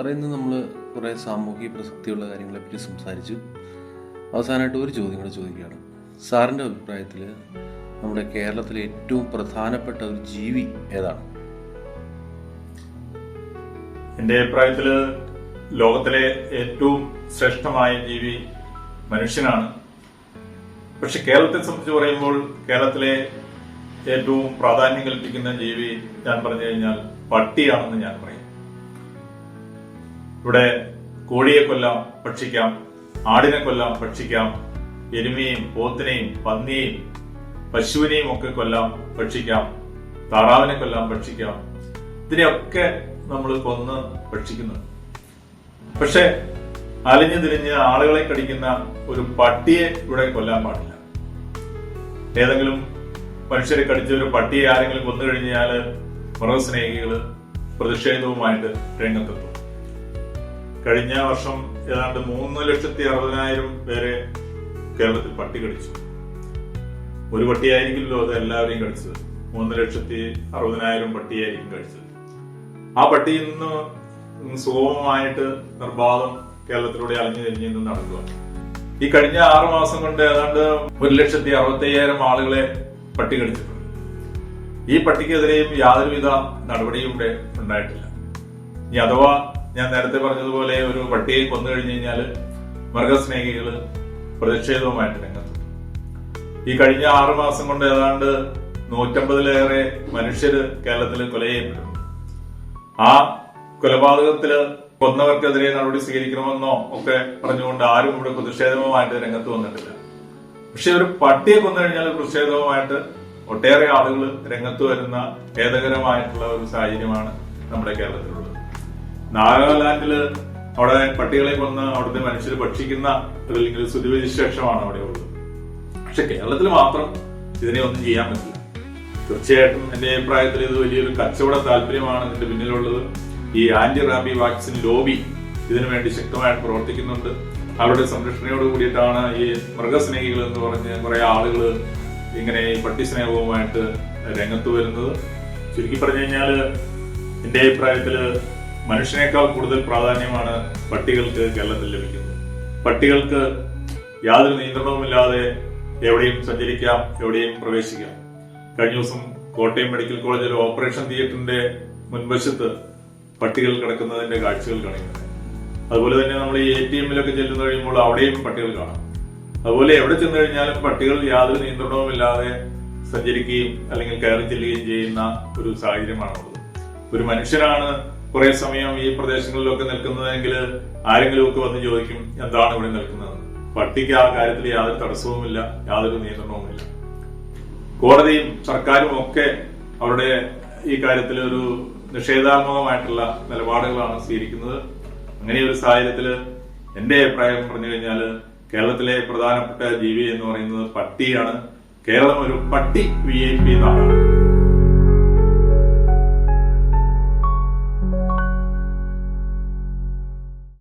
സാറേ ഇന്ന് നമ്മൾ കുറേ സാമൂഹിക പ്രസക്തിയുള്ള കാര്യങ്ങളെപ്പറ്റി സംസാരിച്ചു. അവസാനമായിട്ട് ഒരു ചോദ്യം കൂടെ ചോദിക്കുകയാണ്. സാറിന്റെ അഭിപ്രായത്തിൽ നമ്മുടെ കേരളത്തിലെ ഏറ്റവും പ്രധാനപ്പെട്ട ഒരു ജീവി ഏതാണ്? എന്റെ അഭിപ്രായത്തിൽ ലോകത്തിലെ ഏറ്റവും ശ്രേഷ്ഠമായ ജീവി മനുഷ്യനാണ്. പക്ഷെ കേരളത്തെ സംബന്ധിച്ച് പറയുമ്പോൾ കേരളത്തിലെ ഏറ്റവും പ്രാധാന്യം കൽപ്പിക്കുന്ന ജീവി ഞാൻ പറഞ്ഞു കഴിഞ്ഞാൽ പട്ടിയാണെന്ന് ഞാൻ പറയും. ഇവിടെ കോഴിയെ കൊല്ലാം ഭക്ഷിക്കാം ആടിനെ കൊല്ലാം ഭക്ഷിക്കാം എരുമയും പോത്തിനെയും പന്നിയെയും പശുവിനെയും ഒക്കെ കൊല്ലാം ഭക്ഷിക്കാം താറാവിനെ കൊല്ലാം ഭക്ഷിക്കാം. ഇതിനെയൊക്കെ നമ്മൾ കൊന്ന് ഭക്ഷിക്കുന്നു. പക്ഷെ അലിഞ്ഞു തിരിഞ്ഞ് ആളുകളെ കടിക്കുന്ന ഒരു പട്ടിയെ ഇവിടെ കൊല്ലാൻ പാടില്ല. ഏതെങ്കിലും മനുഷ്യരെ കടിച്ച ഒരു പട്ടിയെ ആരെങ്കിലും കൊന്നു കഴിഞ്ഞാൽ മൃഗസ്നേഹികൾ പ്രതിഷേധവുമായിട്ട് രംഗത്തെത്തും. കഴിഞ്ഞ വർഷം ഏതാണ്ട് മൂന്ന് ലക്ഷത്തി അറുപതിനായിരം പേരെ കേരളത്തിൽ പട്ടി കടിച്ചു. ഒരു പട്ടിയായിരിക്കില്ലല്ലോ അത് എല്ലാവരെയും കടിച്ചത്. മൂന്ന് ലക്ഷത്തി അറുപതിനായിരം പട്ടിയായിരിക്കും കഴിച്ചത് ആ പട്ടി ഇന്ന് സുഗമമായിട്ട് നിർബാധം കേരളത്തിലൂടെ അലഞ്ഞു തിരിഞ്ഞ് ഇന്ന് നടക്കുക. ഈ കഴിഞ്ഞ ആറു മാസം കൊണ്ട് ഏതാണ്ട് ഒരു ലക്ഷത്തി അറുപത്തി അയ്യായിരം ആളുകളെ പട്ടി കടിച്ചിട്ടുണ്ട്. ഈ പട്ടിക്കെതിരെയും യാതൊരുവിധ നടപടിയും ഇവിടെ ഉണ്ടായിട്ടില്ല. ഇനി അഥവാ ഞാൻ നേരത്തെ പറഞ്ഞതുപോലെ ഒരു പട്ടിയെ കൊന്നു കഴിഞ്ഞു കഴിഞ്ഞാൽ മൃഗസ്നേഹികൾ പ്രതിഷേധവുമായിട്ട് രംഗത്ത് ഈ കഴിഞ്ഞ ആറു മാസം കൊണ്ട് ഏതാണ്ട് നൂറ്റമ്പതിലേറെ മനുഷ്യര് കേരളത്തിൽ കൊല ചെയ്യപ്പെട്ടു ആ കൊലപാതകത്തിൽ കൊന്നവർക്കെതിരെ നടപടി സ്വീകരിക്കണമെന്നോ ഒക്കെ പറഞ്ഞുകൊണ്ട് ആരും ഇവിടെ പ്രതിഷേധവുമായിട്ട് രംഗത്ത് വന്നിട്ടില്ല. പക്ഷെ ഒരു പട്ടിയെ കൊന്നു കഴിഞ്ഞാൽ പ്രതിഷേധവുമായിട്ട് ഒട്ടേറെ ആളുകൾ രംഗത്ത് വരുന്ന ഖേദകരമായിട്ടുള്ള ഒരു സാഹചര്യമാണ് നമ്മുടെ കേരളത്തിലുള്ളത്. നാഗാലാൻഡിൽ അവിടെ പട്ടികളെ കൊന്ന് അവിടുത്തെ മനുഷ്യർ ഭക്ഷിക്കുന്ന അല്ലെങ്കിൽ സ്ഥിതിവിശേഷമാണ് അവിടെ ഉള്ളത്. പക്ഷെ കേരളത്തിൽ മാത്രം ഇതിനെ ഒന്നും ചെയ്യാൻ പറ്റില്ല. തീർച്ചയായിട്ടും എന്റെ അഭിപ്രായത്തിൽ ഇത് വലിയൊരു കച്ചവട താല്പര്യമാണ് ഇതിന്റെ പിന്നിലുള്ളത്. ഈ ആന്റി റാബി വാക്സിൻ ലോബി ഇതിനു വേണ്ടി ശക്തമായിട്ട് പ്രവർത്തിക്കുന്നുണ്ട്. അവരുടെ സംരക്ഷണയോട് കൂടിയിട്ടാണ് ഈ മൃഗസ്നേഹികൾ എന്ന് പറഞ്ഞ് കുറെ ആളുകൾ ഇങ്ങനെ ഈ പട്ടി സ്നേഹവുമായിട്ട് രംഗത്ത് വരുന്നത്. ചുരുക്കി പറഞ്ഞു കഴിഞ്ഞാൽ എന്റെ അഭിപ്രായത്തിൽ മനുഷ്യനേക്കാൾ കൂടുതൽ പ്രാധാന്യമാണ് പട്ടികൾക്ക് കേരളത്തിൽ ലഭിക്കുന്നത്. പട്ടികൾക്ക് യാതൊരു നിയന്ത്രണവുമില്ലാതെ എവിടെയും സഞ്ചരിക്കാം എവിടെയും പ്രവേശിക്കാം. കഴിഞ്ഞ ദിവസം കോട്ടയം മെഡിക്കൽ കോളേജിലെ ഓപ്പറേഷൻ തിയേറ്ററിന്റെ മുൻവശത്ത് പട്ടികൾ കിടക്കുന്നതിന്റെ കാഴ്ചകൾ കാണിക്കുന്നത് അതുപോലെ തന്നെ നമ്മൾ ഈ എ ടി എമ്മിലൊക്കെ ചെല്ലുന്ന കഴിയുമ്പോൾ അവിടെയും പട്ടികൾ കാണാം. അതുപോലെ എവിടെ ചെന്ന് കഴിഞ്ഞാലും പട്ടികൾ യാതൊരു നിയന്ത്രണവുമില്ലാതെ സഞ്ചരിക്കുകയും അല്ലെങ്കിൽ കയറി ചെല്ലുകയും ചെയ്യുന്ന ഒരു സാഹചര്യമാണുള്ളത്. ഒരു മനുഷ്യനാണ് കുറെ സമയം ഈ പ്രദേശങ്ങളിലൊക്കെ നിൽക്കുന്നതെങ്കിൽ ആരെങ്കിലും ഒക്കെ വന്ന് ചോദിക്കും എന്താണ് ഇവിടെ നിൽക്കുന്നത്? പട്ടിക്ക് ആ കാര്യത്തിൽ യാതൊരു തടസ്സവുമില്ല യാതൊരു നിയന്ത്രണവുമില്ല. കോടതിയും സർക്കാരും ഒക്കെ അവരുടെ ഈ കാര്യത്തിൽ ഒരു നിഷേധാത്മകമായിട്ടുള്ള നിലപാടുകളാണ് സ്വീകരിക്കുന്നത്. അങ്ങനെ ഒരു സാഹചര്യത്തിൽ എന്റെ അഭിപ്രായം പറഞ്ഞു കഴിഞ്ഞാൽ കേരളത്തിലെ പ്രധാനപ്പെട്ട ജീവി എന്ന് പറയുന്നത് പട്ടിയാണ്. കേരളം ഒരു പട്ടി വി ഐ പി നാടാണ്